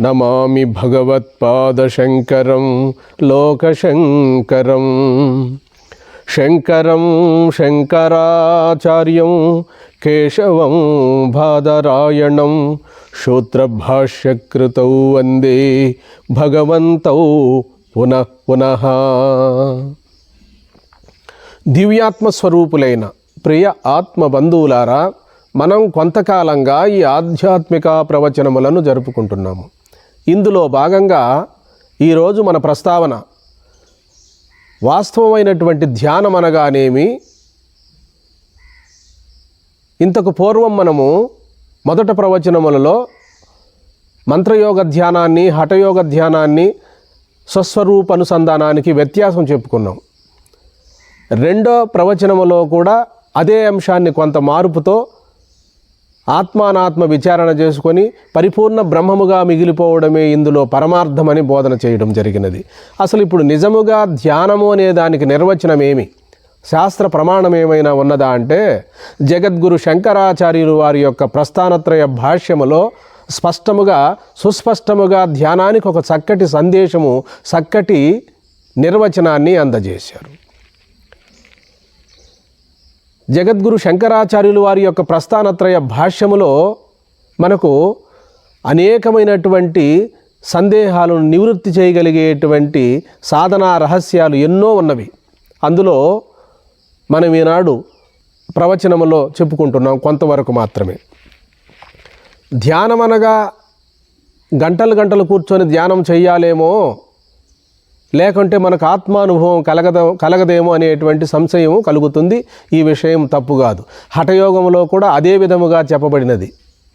నమామి భగవత్పాదశంకరం లోకశంకరం. శంకరం శంకరాచార్యం కేశవం బాదరాయణం శూత్రభాష్యకృతౌ వందే భగవంతౌ పునః పునః. దివ్యాత్మస్వరూపులైన ప్రియ ఆత్మ బంధువులారా మనం కొంతకాలంగా ఈ ఆధ్యాత్మిక ప్రవచనములను జరుపుకుంటున్నాము. ఇందులో భాగంగా ఈరోజు మన ప్రస్తావన వాస్తవమైనటువంటి ధ్యానం అనగానేమి? ఇంతకు పూర్వం మనము మొదట ప్రవచనములలో మంత్రయోగ ధ్యానాన్ని హఠయోగ ధ్యానాన్ని స్వస్వరూప అనుసంధానానికి వ్యత్యాసం చెప్పుకున్నాం. రెండో ప్రవచనములో కూడా అదే అంశాన్ని కొంత మార్పుతో ఆత్మానాత్మ విచారణ చేసుకొని పరిపూర్ణ బ్రహ్మముగా మిగిలిపోవడమే ఇందులో పరమార్థమని బోధన చేయడం జరిగినది. అసలు ఇప్పుడు నిజముగా ధ్యానము అనే దానికి నిర్వచనం ఏమి శాస్త్ర ప్రమాణం ఏమైనా ఉన్నదా అంటే జగద్గురు శంకరాచార్యులు వారి యొక్క ప్రస్థానత్రయ భాష్యములో స్పష్టముగా సుస్పష్టముగా ధ్యానానికి ఒక చక్కటి సందేశము చక్కటి నిర్వచనాన్ని అందజేశారు. జగద్గురు శంకరాచార్యులు వారి యొక్క ప్రస్థానత్రయ భాష్యములో మనకు అనేకమైనటువంటి సందేహాలను నివృత్తి చేయగలిగేటువంటి సాధనా రహస్యాలు ఎన్నో ఉన్నవి. అందులో మనం ఈనాడు ప్రవచనములో చెప్పుకుంటున్నాం కొంతవరకు మాత్రమే. ధ్యానం అనగా గంటలు గంటలు కూర్చొని ధ్యానం చేయాలేమో లేకుంటే మనకు ఆత్మానుభవం కలగద కలగదేమో అనేటువంటి సంశయం కలుగుతుంది. ఈ విషయం తప్పు కాదు. హఠయోగంలో కూడా అదే విధముగా చెప్పబడినది.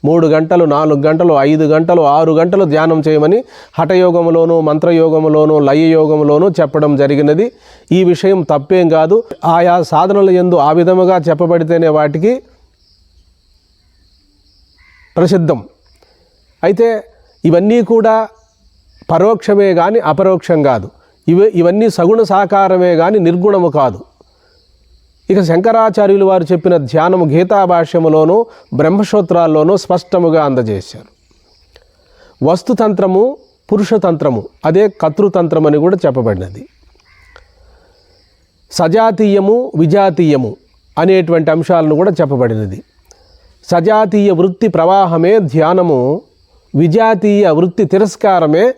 మూడు గంటలు నాలుగు గంటలు ఐదు గంటలు ఆరు గంటలు ధ్యానం చేయమని హఠయోగంలోనూ మంత్రయోగంలోనూ లయయోగంలోనూ చెప్పడం జరిగినది. ఈ విషయం తప్పేం కాదు. ఆయా సాధనల ఎందు ఆ విధముగా చెప్పబడితేనే వాటికి ప్రసిద్ధం. అయితే ఇవన్నీ కూడా పరోక్షమే కానీ అపరోక్షం కాదు. ఇవి ఇవన్నీ సగుణ సాకారమే కానీ నిర్గుణము కాదు. ఇక శంకరాచార్యులు వారు చెప్పిన ధ్యానము గీతాభాష్యములోనూ బ్రహ్మసూత్రాల్లోనూ స్పష్టముగా అందజేశారు. వస్తుతంత్రము పురుషతంత్రము అదే కర్తృతంత్రం అని కూడా చెప్పబడినది. సజాతీయము విజాతీయము అనేటువంటి అంశాలను కూడా చెప్పబడినది. సజాతీయ వృత్తి ప్రవాహమే ధ్యానము విజాతీయ వృత్తి తిరస్కారమే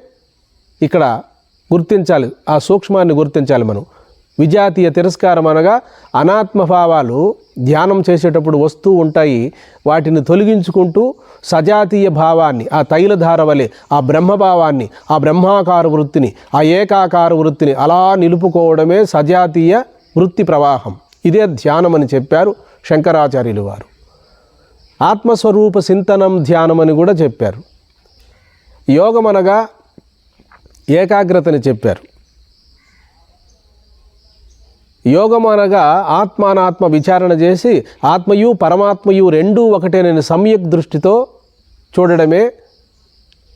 ఇక్కడ గుర్తించాలి ఆ సూక్ష్మాన్ని గుర్తించాలి మనం. విజాతీయ తిరస్కారం అనగా అనాత్మభావాలు ధ్యానం చేసేటప్పుడు వస్తూ ఉంటాయి. వాటిని తొలగించుకుంటూ సజాతీయ భావాన్ని ఆ తైలధార వలె ఆ బ్రహ్మభావాన్ని ఆ బ్రహ్మాకార వృత్తిని ఆ ఏకాకార వృత్తిని అలా నిలుపుకోవడమే సజాతీయ వృత్తి ప్రవాహం. ఇదే ధ్యానం అని చెప్పారు శంకరాచార్యులు వారు. ఆత్మస్వరూప చింతనం ధ్యానం అని కూడా చెప్పారు. యోగం అనగా ఏకాగ్రతని చెప్పారు. యోగం అనగా ఆత్మానాత్మ విచారణ చేసి ఆత్మయు పరమాత్మయు రెండూ ఒకటేనని సమ్యక్ దృష్టితో చూడడమే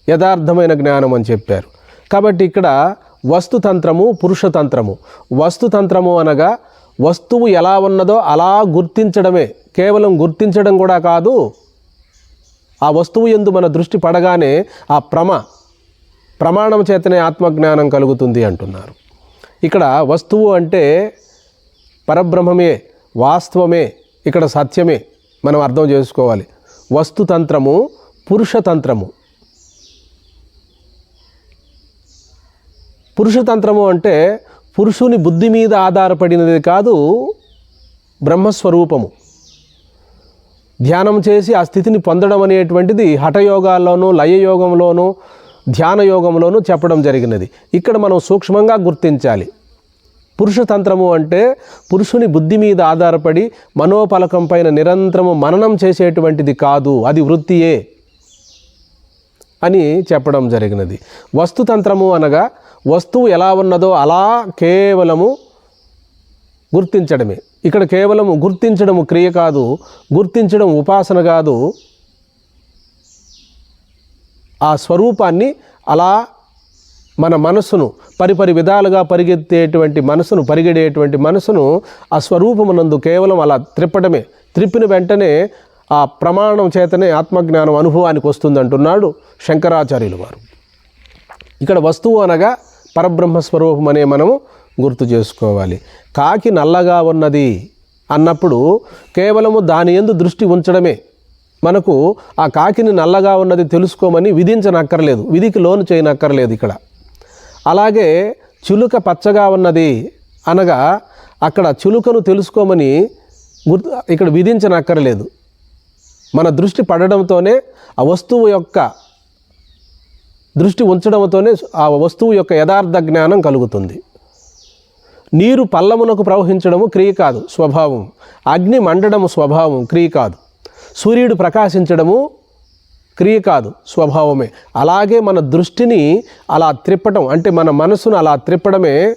యథార్థమైన జ్ఞానం అని చెప్పారు. కాబట్టి ఇక్కడ వస్తుతంత్రము పురుషతంత్రము వస్తుతంత్రము అనగా వస్తువు ఎలా ఉన్నదో అలా గుర్తించడమే. కేవలం గుర్తించడం కూడా కాదు ఆ వస్తువు ఎందు మన దృష్టి పడగానే ఆ ప్రమ ప్రమాణం చేతనే ఆత్మజ్ఞానం కలుగుతుంది అంటున్నారు. ఇక్కడ వస్తువు అంటే పరబ్రహ్మమే వాస్తవమే ఇక్కడ సత్యమే మనం అర్థం చేసుకోవాలి. వస్తుతంత్రము పురుషతంత్రము పురుషతంత్రము అంటే పురుషుని బుద్ధి మీద ఆధారపడినది కాదు బ్రహ్మస్వరూపము. ధ్యానం చేసి ఆ స్థితిని పొందడం అనేటువంటిది హఠయోగాల్లోనూ లయయోగంలోనూ ధ్యాన యోగంలోనూ చెప్పడం జరిగినది. ఇక్కడ మనం సూక్ష్మంగా గుర్తించాలి. పురుషతంత్రము అంటే పురుషుని బుద్ధి మీద ఆధారపడి మనోపలకం పైన నిరంతరము మననం చేసేటువంటిది కాదు అది వృత్తియే అని చెప్పడం జరిగినది. వస్తుతంత్రము అనగా వస్తువు ఎలా ఉన్నదో అలా కేవలము గుర్తించడమే. ఇక్కడ కేవలం గుర్తించడం క్రియ కాదు గుర్తించడం ఉపాసన కాదు ఆ స్వరూపాన్ని అలా మన మనసును పరిపరి విధాలుగా పరిగెత్తేటువంటి మనసును పరిగెడేటువంటి మనసును ఆ స్వరూపమునందు కేవలం అలా త్రిప్పడమే త్రిప్పిన వెంటనే ఆ ప్రమాణం చేతనే ఆత్మజ్ఞానం అనుభవానికి వస్తుందంటున్నాడు శంకరాచార్యులు వారు. ఇక్కడ వస్తువు అనగా పరబ్రహ్మ స్వరూపం అనే మనము గుర్తు చేసుకోవాలి. కాకి నల్లగా ఉన్నది అన్నప్పుడు కేవలము దాని ఎందు దృష్టి ఉంచడమే. మనకు ఆ కాకిని నల్లగా ఉన్నది తెలుసుకోమని విధించనక్కర్లేదు. విధికి లోను చేయనక్కర్లేదు ఇక్కడ. అలాగే చిలుక పచ్చగా ఉన్నది అనగా అక్కడ చిలుకను తెలుసుకోమని గుర్తు ఇక్కడ విధించనక్కర్లేదు. మన దృష్టి పడడంతోనే ఆ వస్తువు యొక్క దృష్టి ఉంచడంతోనే ఆ వస్తువు యొక్క యథార్థ జ్ఞానం కలుగుతుంది. నీరు పల్లమునకు ప్రవహించడము క్రియ కాదు స్వభావం. అగ్ని మండడము స్వభావం క్రియ కాదు. సూర్యుడు ప్రకాశించడము క్రియ కాదు స్వభావమే. అలాగే మన దృష్టిని అలా త్రిప్పటం అంటే మన మనసును అలా త్రిప్పడమే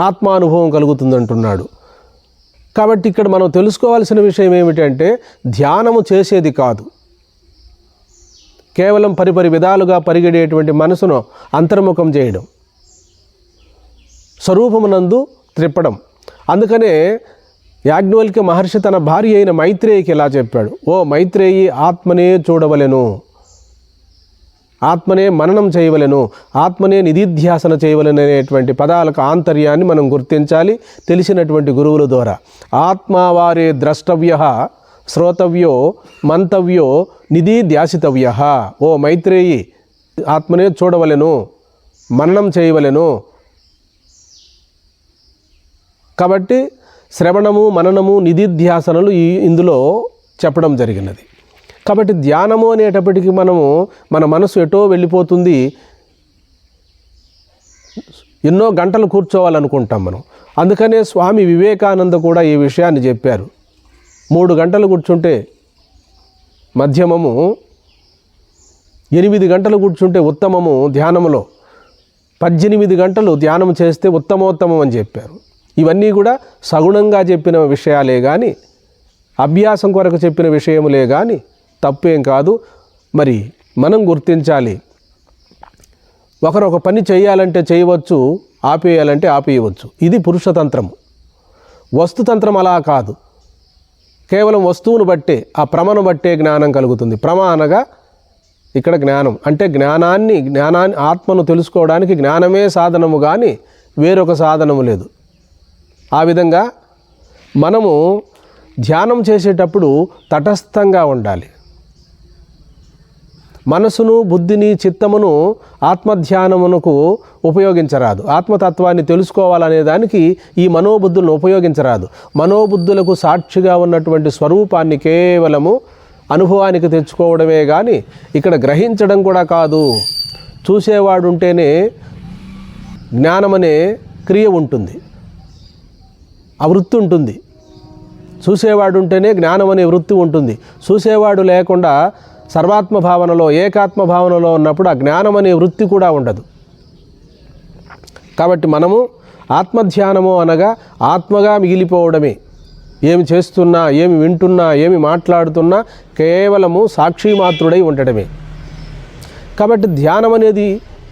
ఆత్మానుభవం కలుగుతుందంటున్నాడు. కాబట్టి ఇక్కడ మనం తెలుసుకోవాల్సిన విషయం ఏమిటంటే ధ్యానము చేసేది కాదు. కేవలం పరిపరి విధాలుగా పరిగెడేటువంటి మనసును అంతర్ముఖం చేయడం. స్వరూపమునందు త్రిప్పడం అందుకనే యాజ్ఞవల్కి మహర్షి తన భార్య అయిన మైత్రేయికి ఇలా చెప్పాడు? ఓ మైత్రేయి ఆత్మనే చూడవలెను. ఆత్మనే మననం చేయవలెను. ఆత్మనే నిధిధ్యాసన చేయవలను అనేటువంటి పదాలకు ఆంతర్యాన్ని మనం గుర్తించాలి తెలిసినటువంటి గురువుల ద్వారా. ఆత్మావారే ద్రష్టవ్య శ్రోతవ్యో మంతవ్యో నిధి ధ్యాసితవ్య ఓ మైత్రేయి ఆత్మనే చూడవలెను. మననం చేయవలెను. కాబట్టి శ్రవణము మననము నిధిధ్యాసనలు ఈ ఇందులో చెప్పడం జరిగినది. కాబట్టి ధ్యానము అనేటప్పటికీ మనము మన మనసు ఎటో వెళ్ళిపోతుంది ఎన్నో గంటలు కూర్చోవాలనుకుంటాం మనం. అందుకనే స్వామి వివేకానంద కూడా ఈ విషయాన్ని చెప్పారు. మూడు గంటలు కూర్చుంటే మధ్యమము ఎనిమిది గంటలు కూర్చుంటే ఉత్తమము ధ్యానములో. పద్దెనిమిది గంటలు ధ్యానం చేస్తే ఉత్తమోత్తమం అని చెప్పారు. ఇవన్నీ కూడా సగుణంగా చెప్పిన విషయాలే కానీ అభ్యాసం కొరకు చెప్పిన విషయములే కానీ తప్పేం కాదు. మరి మనం గుర్తించాలి. ఒకరు ఒక పని చేయాలంటే చేయవచ్చు ఆపేయాలంటే ఆపేయవచ్చు. ఇది పురుషతంత్రము వస్తుతంత్రం అలా కాదు. కేవలం వస్తువును బట్టే ఆ ప్రమను బట్టే జ్ఞానం కలుగుతుంది. ప్రమ అనగా ఇక్కడ జ్ఞానం. అంటే జ్ఞానాన్ని జ్ఞానాన్ని ఆత్మను తెలుసుకోవడానికి జ్ఞానమే సాధనము కానీ వేరొక సాధనము లేదు. ఆ విధంగా మనము ధ్యానం చేసేటప్పుడు తటస్థంగా ఉండాలి. మనసును బుద్ధిని చిత్తమును ఆత్మధ్యానమునకు ఉపయోగించరాదు. ఆత్మతత్వాన్ని తెలుసుకోవాలనే దానికి ఈ మనోబుద్ధులను ఉపయోగించరాదు. మనోబుద్ధులకు సాక్షిగా ఉన్నటువంటి స్వరూపాన్ని కేవలము అనుభవానికి తెచ్చుకోవడమే కానీ ఇక్కడ గ్రహించడం కూడా కాదు. చూసేవాడు ఉంటేనే జ్ఞానమనే క్రియ ఉంటుంది. ఆ వృత్తి ఉంటుంది. చూసేవాడు ఉంటేనే జ్ఞానం అనే వృత్తి ఉంటుంది. చూసేవాడు లేకుండా సర్వాత్మ భావనలో ఏకాత్మ భావనలో ఉన్నప్పుడు ఆ జ్ఞానం అనే వృత్తి కూడా ఉండదు. కాబట్టి మనము ఆత్మధ్యానము అనగా ఆత్మగా మిగిలిపోవడమే. ఏమి చేస్తున్నా ఏమి వింటున్నా ఏమి మాట్లాడుతున్నా కేవలము సాక్షి మాత్రుడై ఉండటమే కాబట్టి ధ్యానం అనేది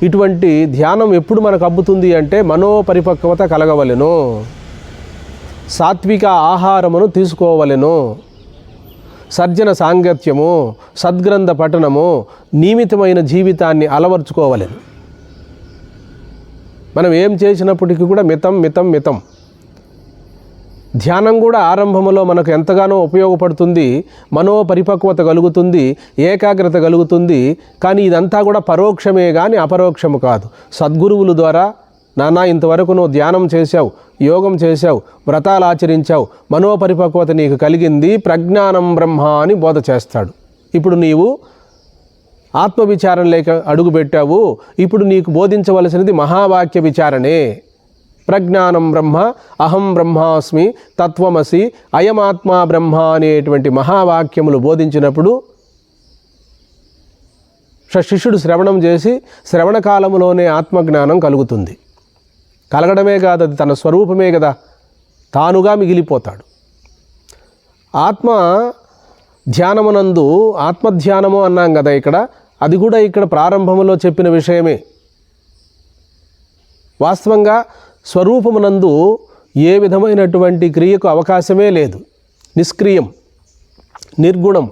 ఇటువంటి ధ్యానం ఎప్పుడు మనకు అబ్బుతుంది అంటే మనోపరిపక్వత కలగవలెను. సాత్విక ఆహారమును తీసుకోవలెను. సర్జన సాంగత్యము సద్గ్రంథ పఠనము నియమితమైన జీవితాన్ని అలవర్చుకోవలెను. మనం ఏం చేసినప్పటికీ కూడా మితం మితం మితం. ధ్యానం కూడా ఆరంభంలో మనకు ఎంతగానో ఉపయోగపడుతుంది మనోపరిపక్వత కలుగుతుంది ఏకాగ్రత కలుగుతుంది కానీ ఇదంతా కూడా పరోక్షమే కానీ అపరోక్షము కాదు. సద్గురువుల ద్వారా నానా ఇంతవరకు నువ్వు ధ్యానం చేశావు యోగం చేశావు వ్రతాలు ఆచరించావు మనోపరిపక్వత నీకు కలిగింది ప్రజ్ఞానం బ్రహ్మ అని బోధ చేస్తాడు. ఇప్పుడు నీవు ఆత్మవిచారం లేక అడుగుపెట్టావు ఇప్పుడు నీకు బోధించవలసినది మహావాక్య విచారణే. ప్రజ్ఞానం బ్రహ్మ అహం బ్రహ్మాస్మి తత్వమసి అయమాత్మా బ్రహ్మ అనేటువంటి మహావాక్యములు బోధించినప్పుడు శిష్యుడు శ్రవణం చేసి శ్రవణ కాలంలోనే ఆత్మజ్ఞానం కలుగుతుంది. కలగడమే కాదు అది తన స్వరూపమే కదా. తానుగా మిగిలిపోతాడు. ఆత్మ ధ్యానమునందు ఆత్మధ్యానము అన్నాం కదా ఇక్కడ అది కూడా ఇక్కడ ప్రారంభంలో చెప్పిన విషయమే. వాస్తవంగా స్వరూపమునందు ఏ విధమైనటువంటి క్రియకు అవకాశమే లేదు. నిష్క్రియం నిర్గుణం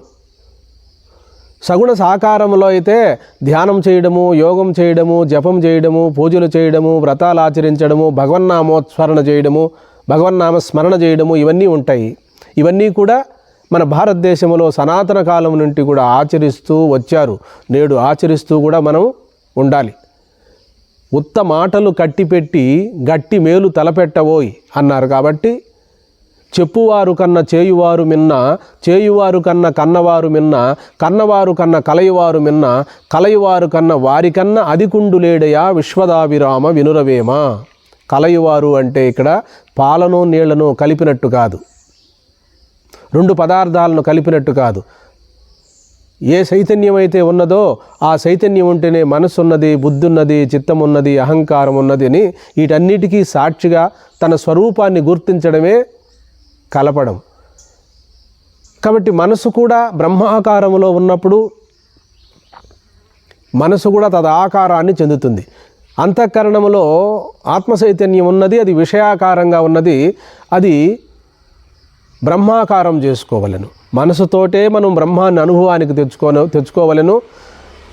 సగుణ సాకారంలో అయితే ధ్యానం చేయడము యోగం చేయడము జపం చేయడము పూజలు చేయడము వ్రతాలు ఆచరించడము భగవన్నామోత్స్మరణ చేయడము భగవన్నామ స్మరణ చేయడము ఇవన్నీ ఉంటాయి. ఇవన్నీ కూడా మన భారతదేశంలో సనాతన కాలం నుండి కూడా ఆచరిస్తూ వచ్చారు. నేడు ఆచరిస్తూ కూడా మనం ఉండాలి. ఉత్త మాటలు కట్టిపెట్టి గట్టి మేలు తలపెట్టవోయ్ అన్నారు కాబట్టి చెప్పువారు కన్న చేయువారు మిన్న చేయువారు కన్న కన్నవారు మిన్న కన్నవారు కన్న కలయువారు మిన్న కలయువారు కన్న వారికన్న అదికుండులేడయా విశ్వదాభిరామ వినురవేమ. కలయువారు అంటే ఇక్కడ పాలను నీళ్ళను కలిపినట్టు కాదు. రెండు పదార్థాలను కలిపినట్టు కాదు. ఏ చైతన్యం అయితే ఉన్నదో ఆ చైతన్యం ఉంటేనే మనసు ఉన్నది బుద్ధి ఉన్నది చిత్తం ఉన్నది అహంకారం ఉన్నది అని వీటన్నిటికీ సాక్షిగా తన స్వరూపాన్ని గుర్తించడమే కలపడం. కాబట్టి మనసు కూడా బ్రహ్మాకారములో ఉన్నప్పుడు మనసు కూడా తద ఆకారాన్ని చెందుతుంది. అంతఃకరణములో ఆత్మ చైతన్యం ఉన్నది అది విషయాకారంగా ఉన్నది అది బ్రహ్మాకారం చేసుకోవలను. మనసుతోటే మనం బ్రహ్మాన్ని అనుభవానికి తెచ్చుకోను తెచ్చుకోవలను.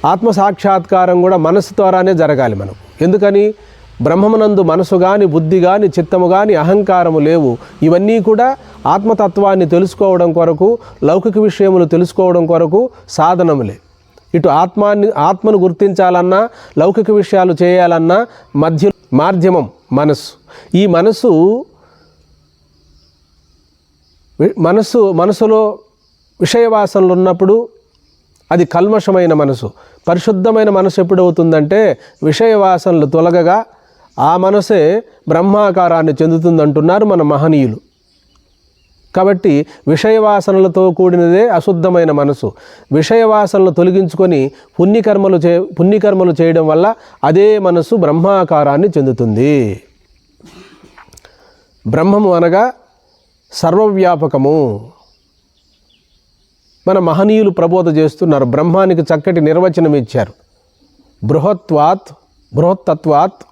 ఆత్మ సాక్షాత్కారం కూడా మనసు ద్వారానే జరగాలి మనం. ఎందుకని? బ్రహ్మమునందు మనసు కానీ బుద్ధి కానీ చిత్తము కానీ అహంకారము లేవు. ఇవన్నీ కూడా ఆత్మతత్వాన్ని తెలుసుకోవడం కొరకు లౌకిక విషయములు తెలుసుకోవడం కొరకు సాధనములే. ఇటు ఆత్మాన్ని ఆత్మను గుర్తించాలన్నా లౌకిక విషయాలు చేయాలన్నా మధ్య మాధ్యమం మనస్సు. ఈ మనసు మనసు మనసులో విషయవాసనలు ఉన్నప్పుడు అది కల్మషమైన మనసు. పరిశుద్ధమైన మనసు ఎప్పుడవుతుందంటే విషయవాసనలు తొలగగా ఆ మనసే బ్రహ్మాకారాన్ని చెందుతుందంటున్నారు మన మహనీయులు. కాబట్టి విషయవాసనలతో కూడినదే అశుద్ధమైన మనసు. విషయవాసనలు తొలగించుకొని పుణ్యకర్మలు చే పుణ్యకర్మలు చేయడం వల్ల అదే మనసు బ్రహ్మాకారాన్ని చెందుతుంది. బ్రహ్మము అనగా సర్వవ్యాపకము. మన మహనీయులు ప్రబోధ చేస్తున్నారు. బ్రహ్మానికి చక్కటి నిర్వచనం ఇచ్చారు బృహత్వాత్ బృహత్తత్వాత్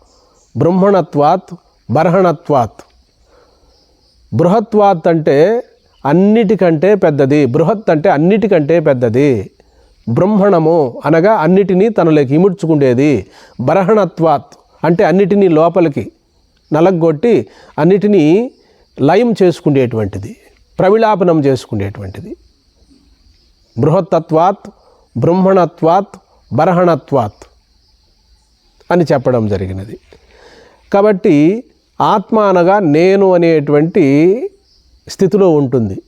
బ్రహ్మణత్వాత్ బర్హణత్వాత్. బృహత్వాత్ అంటే అన్నిటికంటే పెద్దది. బృహత్ అంటే అన్నిటికంటే పెద్దది. బ్రహ్మణము అనగా అన్నిటినీ తనలోకి ఇముడ్చుకుండేది. బర్హణత్వాత్ అంటే అన్నిటినీ లోపలికి నలగొట్టి అన్నిటినీ లయం చేసుకునేటువంటిది ప్రవిలాపనం చేసుకునేటువంటిది బృహత్తత్వాత్ బ్రహ్మణత్వాత్ బర్హణత్వాత్ అని చెప్పడం జరిగినది. కాబట్టి ఆత్మ అనగా నేను అనేటువంటి స్థితిలో ఉంటుంది.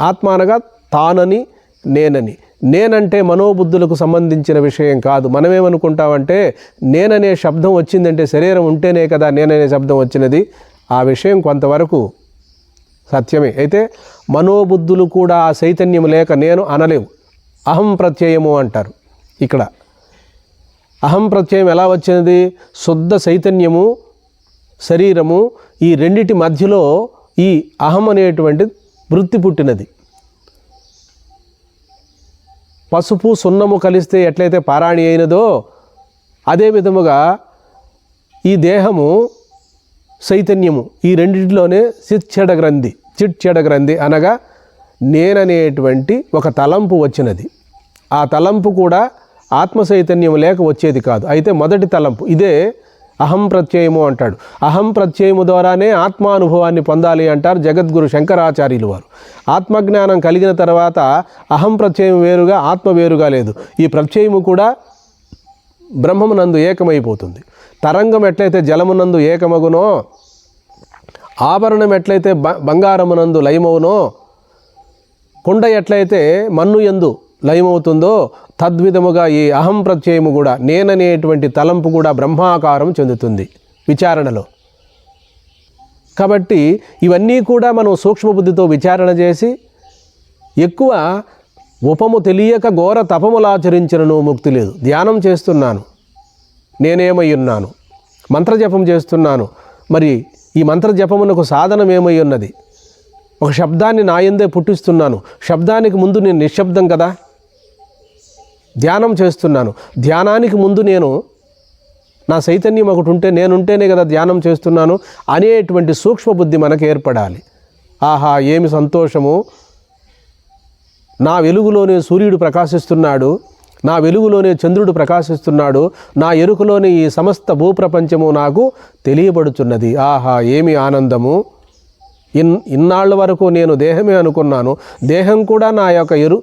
ఆత్మ అనగా తానని నేనని. నేనంటే మనోబుద్ధులకు సంబంధించిన విషయం కాదు. మనమేమనుకుంటామంటే నేననే శబ్దం వచ్చిందంటే శరీరం ఉంటేనే కదా నేననే శబ్దం వచ్చినది. ఆ విషయం కొంతవరకు సత్యమే. అయితే మనోబుద్ధులు కూడా ఆ చైతన్యం లేక నేను అనలేవు. అహం ప్రత్యయము అంటారు ఇక్కడ. అహం ప్రత్యయం ఎలా వచ్చినది? శుద్ధ చైతన్యము శరీరము ఈ రెండిటి మధ్యలో ఈ అహం అనేటువంటి వృత్తి పుట్టినది. పసుపు సున్నము కలిస్తే ఎట్లయితే పారాణి అయినదో అదే విధముగా ఈ దేహము చైతన్యము ఈ రెండింటిలోనే చిచ్చడ గ్రంథి చిట్చెడ గ్రంథి అనగా నేననేటువంటి ఒక తలంపు వచ్చినది. ఆ తలంపు కూడా ఆత్మ చైతన్యం లేక వచ్చేది కాదు. అయితే మొదటి తలంపు ఇదే అహం ప్రత్యయము అంటాడు. అహం ప్రత్యయము ద్వారానే ఆత్మానుభవాన్ని పొందాలి అంటారు జగద్గురు శంకరాచార్యులు వారు. ఆత్మజ్ఞానం కలిగిన తర్వాత అహం ప్రత్యయం వేరుగా ఆత్మ వేరుగా లేదు. ఈ ప్రత్యయము కూడా బ్రహ్మమునందు ఏకమైపోతుంది. తరంగం ఎట్లయితే జలమునందు ఏకమగునో ఆభరణం ఎట్లయితే బ బంగారమునందు లయమవునో కుండ ఎట్లయితే మన్ను ఎందు లయమవుతుందో తద్విధముగా ఈ అహం ప్రత్యయము కూడా నేననేటువంటి తలంపు కూడా బ్రహ్మాకారం చెందుతుంది విచారణలో. కాబట్టి ఇవన్నీ కూడా మనం సూక్ష్మబుద్ధితో విచారణ చేసి ఎక్కువ ఉపము తెలియక ఘోర తపములాచరించినను ముక్తి లేదు. ధ్యానం చేస్తున్నాను. నేనేమై ఉన్నాను? మంత్రజపం చేస్తున్నాను. మరి ఈ మంత్రజపమునకు సాధనం ఏమై ఉన్నది? ఒక శబ్దాన్ని నాయందే పుట్టిస్తున్నాను. శబ్దానికి ముందు నేను నిశ్శబ్దం కదా? ధ్యానం చేస్తున్నాను. ధ్యానానికి ముందు నేను నా చైతన్యం ఒకటి ఉంటే నేనుంటేనే కదా ధ్యానం చేస్తున్నాను అనేటువంటి సూక్ష్మబుద్ధి మనకు ఏర్పడాలి. ఆహా ఏమి సంతోషము. నా వెలుగులోనే సూర్యుడు ప్రకాశిస్తున్నాడు. నా వెలుగులోనే చంద్రుడు ప్రకాశిస్తున్నాడు. నా ఎరుకలోని ఈ సమస్త భూప్రపంచము నాకు తెలియబడుచున్నది. ఆహా ఏమి ఆనందము. ఇన్ ఇన్నాళ్ళ వరకు నేను దేహమే అనుకున్నాను. దేహం కూడా నా యొక్క ఎరు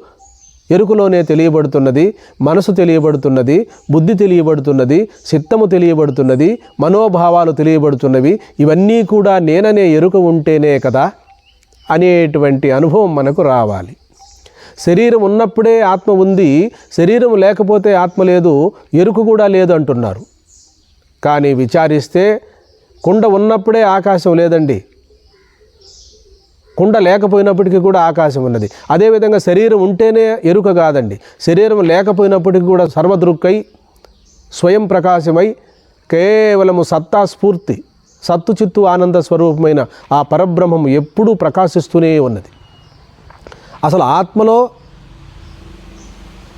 ఎరుకలోనే తెలియబడుతున్నది మనసు తెలియబడుతున్నది బుద్ధి తెలియబడుతున్నది చిత్తము తెలియబడుతున్నది మనోభావాలు తెలియబడుతున్నవి ఇవన్నీ కూడా నేననే ఎరుక ఉంటేనే కదా అనేటువంటి అనుభవం మనకు రావాలి. శరీరం ఉన్నప్పుడే ఆత్మ ఉంది శరీరం లేకపోతే ఆత్మ లేదు ఎరుక కూడా లేదు అంటున్నారు. కానీ విచారిస్తే కుండ ఉన్నప్పుడే ఆకాశం లేదండి. కుండ లేకపోయినప్పటికీ కూడా ఆకాశం ఉన్నది. అదేవిధంగా శరీరం ఉంటేనే ఎరుక కాదండి. శరీరం లేకపోయినప్పటికీ కూడా సర్వదృక్కై స్వయం ప్రకాశమై కేవలము సత్తా స్ఫూర్తి సత్తు చిత్తు ఆనంద స్వరూపమైన ఆ పరబ్రహ్మం ఎప్పుడూ ప్రకాశిస్తూనే ఉన్నది. అసలు ఆత్మలో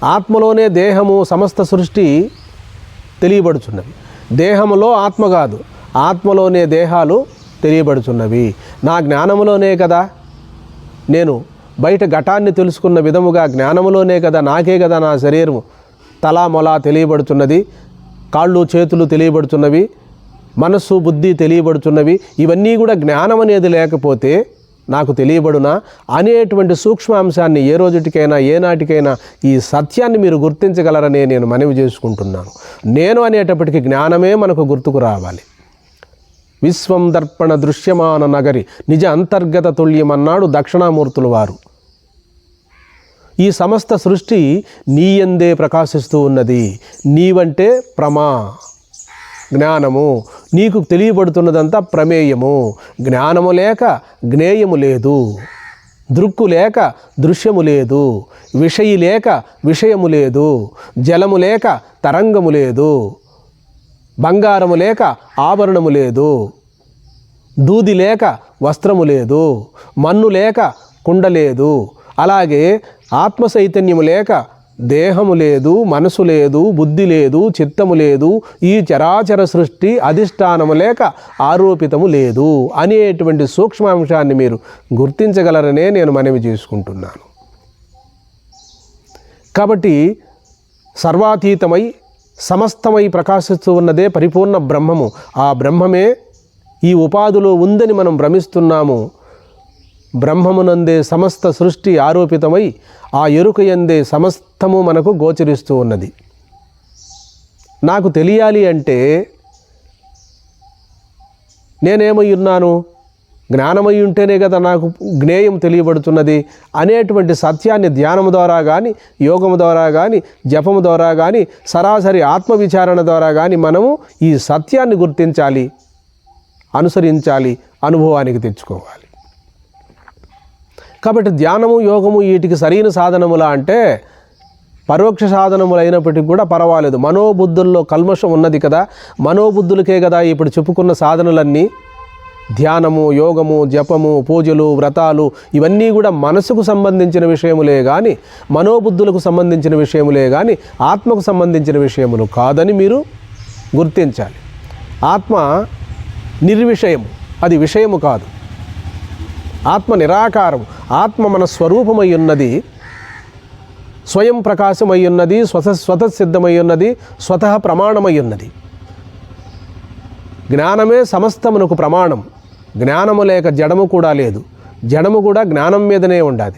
ఆత్మలోనే దేహము సమస్త సృష్టి తెలియబడుచున్నవి దేహములో ఆత్మ కాదు. ఆత్మలోనే దేహాలు తెలియబడుచున్నవి. నా జ్ఞానములోనే కదా నేను బయట ఘటాన్ని తెలుసుకున్న విధముగా జ్ఞానములోనే కదా నాకే కదా నా శరీరము. తలా మొల తెలియబడుతున్నది కాళ్ళు చేతులు తెలియబడుతున్నవి మనస్సు బుద్ధి తెలియబడుతున్నవి ఇవన్నీ కూడా జ్ఞానం అనేది లేకపోతే నాకు తెలియబడునా? అనేటువంటి సూక్ష్మాంశాన్ని ఏ రోజుటికైనా ఏనాటికైనా ఈ సత్యాన్ని మీరు గుర్తించగలరనే నేను మనవి చేసుకుంటున్నాను. నేను అనేటప్పటికీ జ్ఞానమే మనకు గుర్తుకు రావాలి. విశ్వం దర్పణ దృశ్యమాన నగరి నిజ అంతర్గత తుల్యమన్నాడు దక్షిణామూర్తులు వారు. ఈ సమస్త సృష్టి నీయందే ప్రకాశిస్తూ ఉన్నది. నీవంటే ప్రమా జ్ఞానము. నీకు తెలియబడుతున్నదంతా ప్రమేయము. జ్ఞానము లేక జ్ఞేయము లేదు. దృక్కు లేక దృశ్యము లేదు. విషయి లేక విషయము లేదు. జలము లేక తరంగము లేదు. బంగారము లేక ఆభరణము లేదు. దూది లేక వస్త్రము లేదు. మన్ను లేక కుండ లేదు. అలాగే ఆత్మ చైతన్యము లేక దేహము లేదు మనసు లేదు బుద్ధి లేదు చిత్తము లేదు ఈ చరాచర సృష్టి అధిష్టానము లేక ఆరోపితము లేదు అనేటువంటి సూక్ష్మాంశాన్ని మీరు గుర్తించగలరనే నేను మనవి చేసుకుంటున్నాను. కాబట్టి సర్వాతీతమై సమస్తమై ప్రకాశిస్తూ ఉన్నదే పరిపూర్ణ బ్రహ్మము. ఆ బ్రహ్మమే ఈ ఉపాధిలో ఉందని మనం భ్రమిస్తున్నాము. బ్రహ్మమునందే సమస్త సృష్టి ఆరోపితమై ఆ ఎరుక ఎందే సమస్తము మనకు గోచరిస్తూ ఉన్నది. నాకు తెలియాలి అంటే నేనేమై ఉన్నాను? జ్ఞానమై ఉంటేనే కదా నాకు జ్ఞేయం తెలియబడుతున్నది అనేటువంటి సత్యాన్ని ధ్యానము ద్వారా కానీ యోగము ద్వారా కానీ జపము ద్వారా కానీ సరాసరి ఆత్మవిచారణ ద్వారా కానీ మనము ఈ సత్యాన్ని గుర్తించాలి అనుసరించాలి అనుభవానికి తెచ్చుకోవాలి. కాబట్టి ధ్యానము యోగము వీటికి సరైన సాధనములా అంటే పరోక్ష సాధనములు అయినప్పటికీ కూడా పర్వాలేదు. మనోబుద్ధుల్లో కల్మషం ఉన్నది కదా. మనోబుద్ధులకే కదా ఇప్పుడు చెప్పుకున్న సాధనలన్నీ. ధ్యానము యోగము జపము పూజలు వ్రతాలు ఇవన్నీ కూడా మనసుకు సంబంధించిన విషయములే కానీ మనోబుద్ధులకు సంబంధించిన విషయములే కానీ ఆత్మకు సంబంధించిన విషయములు కాదని మీరు గుర్తించాలి. ఆత్మ నిర్విషయము అది విషయము కాదు. ఆత్మ నిరాకారం ఆత్మ మన స్వరూపమై ఉన్నది స్వయం ప్రకాశమై ఉన్నది స్వత స్వతసిద్ధమై ఉన్నది స్వతః ప్రమాణమై ఉన్నది జ్ఞానమే సమస్తమునకు ప్రమాణం. జ్ఞానము లేక జడము కూడా లేదు. జడము కూడా జ్ఞానం మీదనే ఉండాలి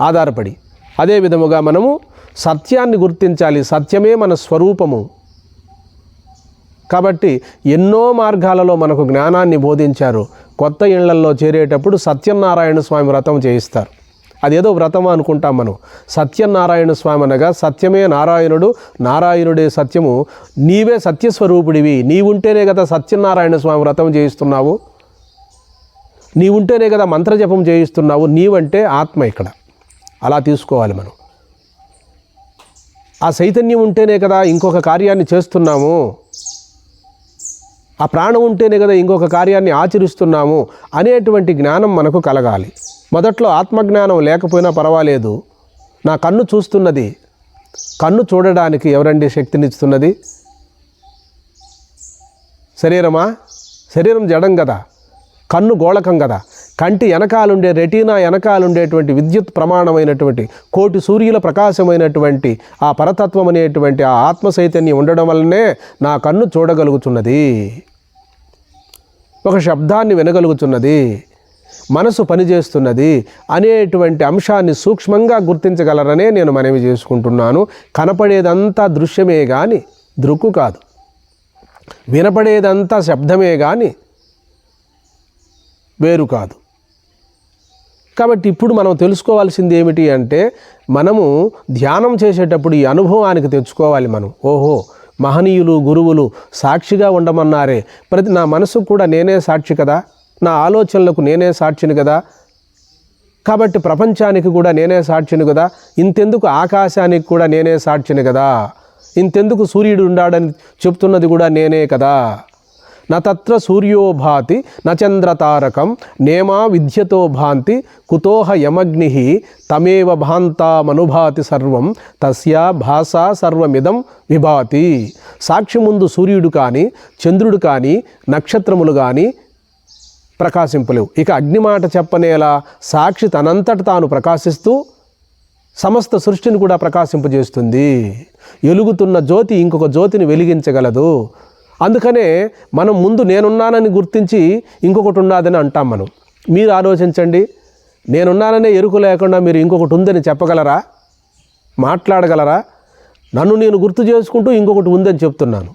ఆధారపడి. అదే విధముగా మనము సత్యాన్ని గుర్తించాలి. సత్యమే మన స్వరూపము. కాబట్టి ఎన్నో మార్గాలలో మనకు జ్ఞానాన్ని బోధించారు. కొత్త ఇళ్ళల్లో చేరేటప్పుడు సత్యనారాయణ స్వామి వ్రతం చేయిస్తారు. అదేదో వ్రతం అనుకుంటాం మనం. సత్యనారాయణ స్వామి అనగా సత్యమే నారాయణుడు నారాయణుడే సత్యము నీవే సత్యస్వరూపుడివి నీవుంటేనే కదా సత్యనారాయణ స్వామి వ్రతం చేయిస్తున్నావు. నీవుంటేనే కదా మంత్రజపం చేయిస్తున్నావు నీవంటే ఆత్మ ఇక్కడ. అలా తీసుకోవాలి మనం. ఆ చైతన్యం ఉంటేనే కదా ఇంకొక కార్యాన్ని చేస్తున్నాము. ఆ ప్రాణం ఉంటేనే కదా ఇంకొక కార్యాన్ని ఆచరిస్తున్నాము అనేటువంటి జ్ఞానం మనకు కలగాలి. మొదట్లో ఆత్మజ్ఞానం లేకపోయినా పర్వాలేదు. నా కన్ను చూస్తున్నది. కన్ను చూడడానికి ఎవరండి శక్తినిస్తున్నది? శరీరమా? శరీరం జడం కదా. కన్ను గోళకం కదా. కంటి వెనకాలుండే రెటీనా వెనకాలుండేటువంటి విద్యుత్ ప్రమాణమైనటువంటి కోటి సూర్యుల ప్రకాశమైనటువంటి ఆ పరతత్వం అనేటువంటి ఆ ఆత్మ చైతన్యం ఉండడం వల్లనే నా కన్ను చూడగలుగుతున్నది. ఒక శబ్దాన్ని వినగలుగుతున్నది. మనసు పనిచేస్తున్నది అనేటువంటి అంశాన్ని సూక్ష్మంగా గుర్తించగలరనే నేను మనవి చేసుకుంటున్నాను. కనపడేదంతా దృశ్యమే కానీ దృక్కు కాదు. వినపడేదంతా శబ్దమే కానీ వేరు కాదు. కాబట్టి ఇప్పుడు మనం తెలుసుకోవాల్సింది ఏమిటి అంటే మనము ధ్యానం చేసేటప్పుడు ఈ అనుభవానికి తెచ్చుకోవాలి మనం. ఓహో మహనీయులు గురువులు సాక్షిగా ఉండమన్నారే. ప్రతి నా మనసుకు కూడా నేనే సాక్షి కదా? నా ఆలోచనలకు నేనే సాక్షిని కదా? కాబట్టి ప్రపంచానికి కూడా నేనే సాక్షిని కదా? ఇంతెందుకు ఆకాశానికి కూడా నేనే సాక్షిని కదా? ఇంతెందుకు సూర్యుడు ఉండాడని చెప్తున్నది కూడా నేనే కదా? న తత్ర సూర్యో న చంద్రతారకం నేమా విద్యతో భాంతి కుతోహ యమగ్ని తమేవ భాంతామనుభాతి సర్వం తస్యా భాషా సర్వమిదం విభాతి. సాక్షి ముందు సూర్యుడు కానీ చంద్రుడు కానీ నక్షత్రములు కానీ ప్రకాశింపలేవు. ఇక అగ్నిమాట చెప్పనేలా సాక్షి తనంతట తాను ప్రకాశిస్తూ సమస్త సృష్టిని కూడా ప్రకాశింపజేస్తుంది. ఎలుగుతున్న జ్యోతి ఇంకొక జ్యోతిని వెలిగించగలదు. అందుకనే మనం ముందు నేనున్నానని గుర్తించి ఇంకొకటి ఉన్నదని అంటాం మనం. మీరు ఆలోచించండి. నేనున్నాననే ఎరుకు లేకుండా మీరు ఇంకొకటి ఉందని చెప్పగలరా? మాట్లాడగలరా? నన్ను నేను గుర్తు చేసుకుంటూ ఇంకొకటి ఉందని చెప్తున్నాను.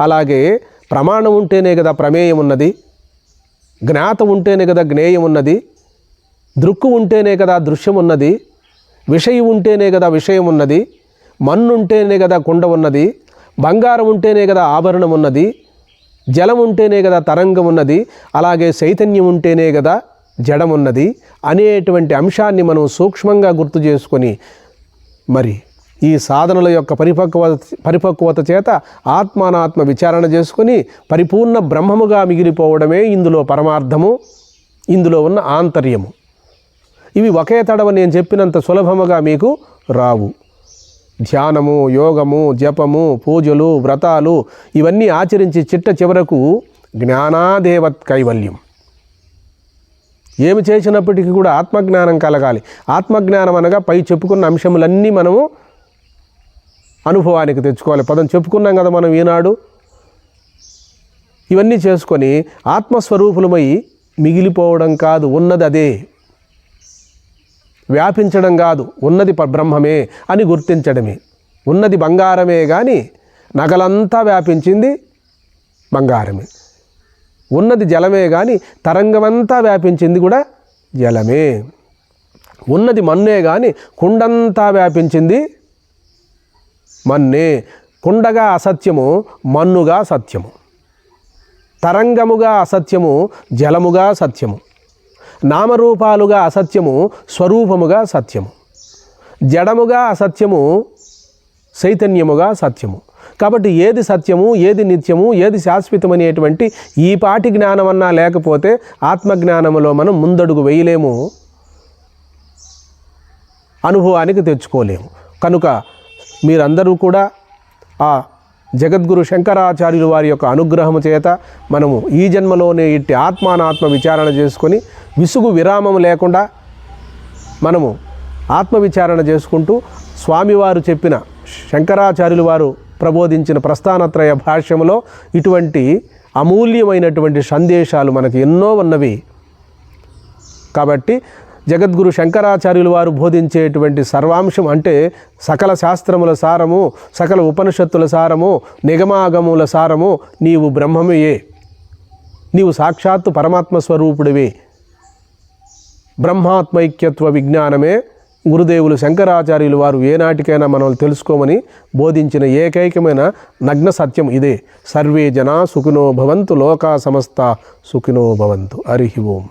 అలాగే ప్రమాణం ఉంటేనే కదా ప్రమేయం ఉన్నది. జ్ఞాత ఉంటేనే కదా జ్ఞేయం ఉన్నది దృక్కు ఉంటేనే కదా దృశ్యం ఉన్నది విషయం ఉంటేనే కదా విషయం ఉన్నది మన్ను ఉంటేనే కదా కుండ ఉన్నది బంగారం ఉంటేనే కదా ఆభరణం ఉన్నది జలం ఉంటేనే కదా తరంగం ఉన్నది అలాగే చైతన్యం ఉంటేనే కదా జడం ఉన్నది అనేటువంటి అంశాన్ని మనం సూక్ష్మంగా గుర్తు చేసుకొని మరి ఈ సాధనల యొక్క పరిపక్వత పరిపక్వత చేత ఆత్మానాత్మ విచారణ చేసుకొని పరిపూర్ణ బ్రహ్మముగా మిగిలిపోవడమే ఇందులో పరమార్థము ఇందులో ఉన్న ఆంతర్యము. ఇవి ఒకే తడవ నేను చెప్పినంత సులభముగా మీకు రావు. ధ్యానము యోగము జపము పూజలు వ్రతాలు ఇవన్నీ ఆచరించి చిట్ట చివరకు జ్ఞానాదేవత్ కైవల్యం ఏమి చేసినప్పటికీ కూడా ఆత్మజ్ఞానం కలగాలి. ఆత్మజ్ఞానం అనగా పై చెప్పుకున్న అంశములన్నీ మనము అనుభవానికి తెచ్చుకోవాలి. పదం చెప్పుకున్నాం కదా మనం ఈనాడు. ఇవన్నీ చేసుకొని ఆత్మస్వరూపులమై మిగిలిపోవడం కాదు ఉన్నది అదే. వ్యాపించడం కాదు ఉన్నది బ్రహ్మమే అని గుర్తించడమే. ఉన్నది బంగారమే కానీ నగలంతా వ్యాపించింది బంగారమే. ఉన్నది జలమే కానీ తరంగమంతా వ్యాపించింది కూడా జలమే. ఉన్నది మన్నే కానీ కుండంతా వ్యాపించింది మన్నే కుండగా అసత్యము మన్నుగా సత్యము. తరంగముగా అసత్యము జలముగా సత్యము. నామరూపాలుగా అసత్యము స్వరూపముగా సత్యము. జడముగా అసత్యము చైతన్యముగా సత్యము. కాబట్టి ఏది సత్యము ఏది నిత్యము ఏది శాశ్వతం అనేటువంటి ఈ పాటి జ్ఞానమన్నా లేకపోతే ఆత్మజ్ఞానములో మనం ముందడుగు వేయలేము. అనుభవానికి తెచ్చుకోలేము. కనుక మీరందరూ కూడా ఆ జగద్గురు శంకరాచార్యులు వారి యొక్క అనుగ్రహము చేత మనము ఈ జన్మలోనే ఇట్టి ఆత్మానాత్మ విచారణ చేసుకొని విసుగు విరామం లేకుండా మనము ఆత్మవిచారణ చేసుకుంటూ స్వామివారు చెప్పిన శంకరాచార్యులు వారు ప్రబోధించిన ప్రస్థానత్రయ భాష్యములో ఇటువంటి అమూల్యమైనటువంటి సందేశాలు మనకు ఎన్నో ఉన్నవి. కాబట్టి జగద్గురు శంకరాచార్యులు వారు బోధించేటువంటి సర్వాంశం అంటే సకల శాస్త్రముల సారము సకల ఉపనిషత్తుల సారము నిగమాగముల సారము నీవు బ్రహ్మమయే నీవు సాక్షాత్తు పరమాత్మ స్వరూపుడివే. బ్రహ్మాత్మైక్యత్వ విజ్ఞానమే. గురుదేవులు శంకరాచార్యులు వారు ఏనాటికైనా మనం తెలుసుకోమని బోధించిన ఏకైకమైన నగ్న సత్యం ఇదే. సర్వే జనా సుఖినో భవంతు లోకా సమస్త సుఖినో భవంతు. హరి ఓం.